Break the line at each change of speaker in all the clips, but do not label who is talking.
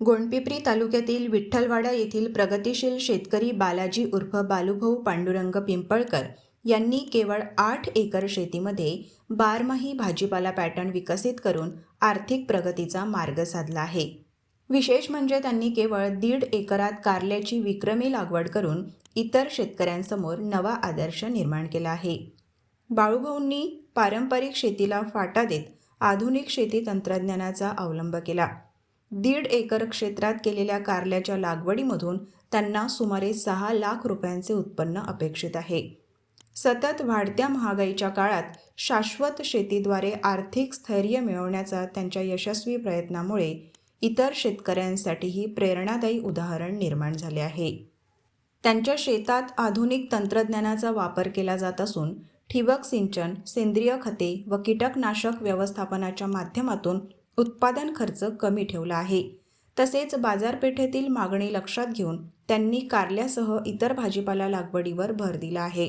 गोंडपिपरी तालुक्यातील विठ्ठलवाडा येथील प्रगतिशील शेतकरी बालाजी उर्फ बालूभाऊ पांडुरंग पिंपळकर यांनी केवळ आठ एकर शेतीमध्ये बारमाही भाजीपाला पॅटर्न विकसित करून आर्थिक प्रगतीचा मार्ग साधला आहे. विशेष म्हणजे त्यांनी केवळ दीड एकरात कारल्याची विक्रमी लागवड करून इतर शेतकऱ्यांसमोर नवा आदर्श निर्माण केला आहे. बाळूभाऊंनी पारंपरिक शेतीला फाटा देत आधुनिक शेती तंत्रज्ञानाचा अवलंब केला. दीड एकर क्षेत्रात केलेल्या कारल्याच्या लागवडीमधून त्यांना सुमारे सहा लाख रुपयांचे उत्पन्न अपेक्षित आहे. सतत वाढत्या महागाईच्या काळात शाश्वत शेतीद्वारे आर्थिक स्थैर्य मिळवण्याचा त्यांच्या यशस्वी प्रयत्नामुळे इतर शेतकऱ्यांसाठीही प्रेरणादायी उदाहरण निर्माण झाले आहे. त्यांच्या शेतात आधुनिक तंत्रज्ञानाचा वापर केला जात असून ठिबक सिंचन सेंद्रिय खते व कीटकनाशक व्यवस्थापनाच्या माध्यमातून उत्पादन खर्च कमी ठेवला आहे. तसेच बाजारपेठेतील मागणी लक्षात घेऊन त्यांनी कारल्यासह इतर भाजीपाला लागवडीवर भर दिला आहे.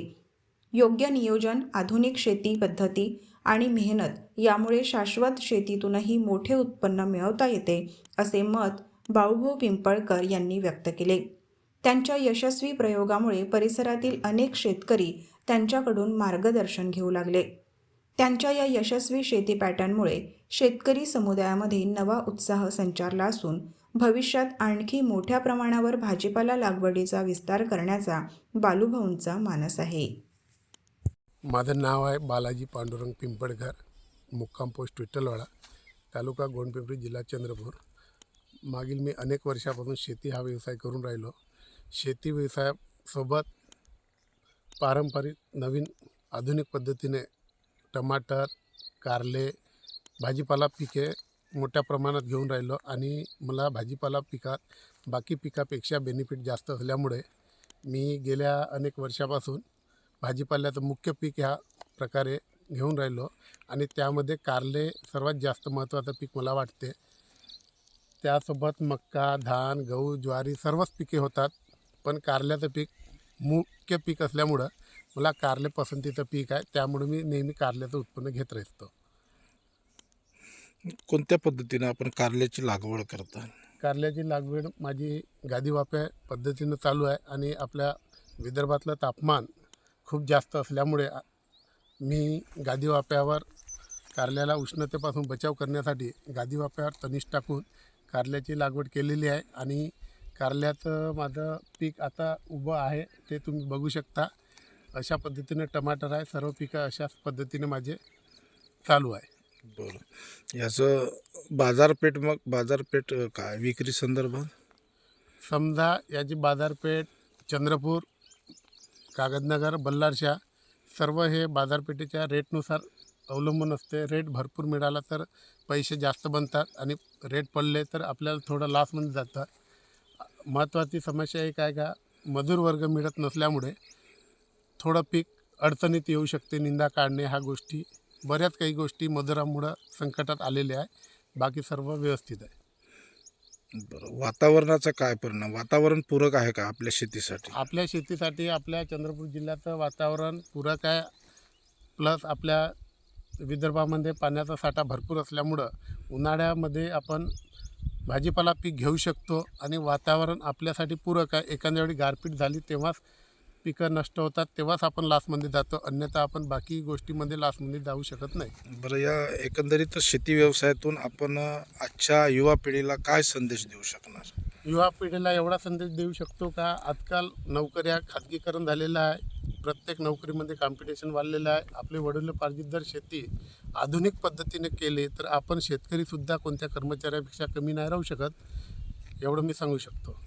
योग्य नियोजन आधुनिक शेती पद्धती आणि मेहनत यामुळे शाश्वत शेतीतूनही मोठे उत्पन्न मिळवता येते असे मत बाळूभाऊ पिंपळकर यांनी व्यक्त केले. त्यांच्या यशस्वी प्रयोगामुळे परिसरातील अनेक शेतकरी त्यांच्याकडून मार्गदर्शन घेऊ लागले. त्यांच्या या यशस्वी शेती पॅटर्नमुळे शेतकरी समुदायामध्ये नवा उत्साह संचारला असून भविष्यात आणखी मोठ्या प्रमाणावर भाजीपाला लागवडीचा विस्तार करण्याचा बालूभाऊंचा मानस आहे.
माझं नाव आहे बालाजी पांडुरंग पिंपळकर मुक्काम पोस्ट विठ्ठलवाडा तालुका गोंडपिंपरी जिल्हा चंद्रपूर. मागील मी अनेक वर्षापासून शेती हा व्यवसाय करून राहिलो. शेती व्यवसायासोबत पारंपरिक नवीन आधुनिक पद्धतीने टमाटर कारले भाजीपाला पिके मोठ्या प्रमाणात घेऊन राहिलो आणि मला भाजीपाला पिकात बाकी पिकापेक्षा बेनिफिट जास्त असल्यामुळे मी गेल्या अनेक वर्षापासून भाजीपाल्याचं मुख्य पीक ह्या प्रकारे घेऊन राहिलो आणि त्यामध्ये कारले सर्वात जास्त महत्त्वाचं पीक मला वाटते. त्यासोबत मक्का धान गहू ज्वारी सर्वच पिके होतात पण कारल्याचं पीक मुख्य पीक असल्यामुळं मला कारले पसंतीचं पीक आहे त्यामुळे मी नेहमी कारल्याचं उत्पन्न घेत राहतो.
कोणत्या पद्धतीने आपण कारल्याची लागवड करता?
कारल्याची लागवड माझी गादी वाप्या पद्धतीनं चालू आहे आणि आपल्या विदर्भातलं तापमान खूप जास्त असल्यामुळे मी गादी वाप्यावर कारल्याला उष्णतेपासून बचाव करण्यासाठी गादी वाप्यावर तनिष टाकून कारल्याची लागवड केलेली आहे आणि कारल्याचं माझं पीक आता उभं आहे ते तुम्ही बघू शकता. अशा पद्धतीने टमाटर आहे सर्व पिकं अशाच पद्धतीने माझे चालू आहे.
बरं. याचं बाजारपेठ मग बाजारपेठ काय विक्री संदर्भात
समजा याची बाजारपेठ चंद्रपूर कागदनगर बल्लारशा सर्व हे बाजारपेठेच्या रेटनुसार अवलंबून असते. रेट भरपूर मिळाला तर पैसे जास्त बनतात आणि रेट पडले तर आपल्याला थोडं लॉसमध्ये जातं. महत्त्वाची समस्या एक आहे का मजूर वर्ग मिळत नसल्यामुळे थोडं पीक अडचणीत येऊ शकते निंदा काढणे ह्या गोष्टी बऱ्याच काही गोष्टी मजुरामुळं संकटात आलेल्या आहे बाकी सर्व व्यवस्थित आहे.
बरं वातावरणाचा काय परिणाम? वातावरण पूरक आहे का आपल्या शेतीसाठी?
आपल्या शेतीसाठी आपल्या चंद्रपूर जिल्ह्याचं वातावरण पूरक आहे. प्लस आपल्या विदर्भामध्ये पाण्याचा साठा भरपूर असल्यामुळं उन्हाळ्यामध्ये आपण भाजीपाला पीक घेऊ शकतो आणि वातावरण आपल्यासाठी पूरक आहे. एखाद्या वेळी गारपीट झाली तेव्हाच पिकं नष्ट होतात तेव्हाच आपण लासमध्ये जातो. अन्यथा आपण बाकी गोष्टीमध्ये लासमध्ये जाऊ शकत नाही.
बरं या एकंदरीत शेती व्यवसायातून आपण आजच्या युवा पिढीला काय संदेश देऊ शकणार?
युवा पिढीला एवढा संदेश देऊ शकतो का? आजकाल नोकऱ्या खाजगीकरण झालेलं आहे. प्रत्येक नोकरीमध्ये कॉम्पिटिशन वाढलेलं आहे. आपले वडिलोपार्जित जर शेती आधुनिक पद्धतीने केली तर आपण शेतकरीसुद्धा कोणत्या कर्मचाऱ्यापेक्षा कमी नाही राहू शकत एवढं मी सांगू शकतो.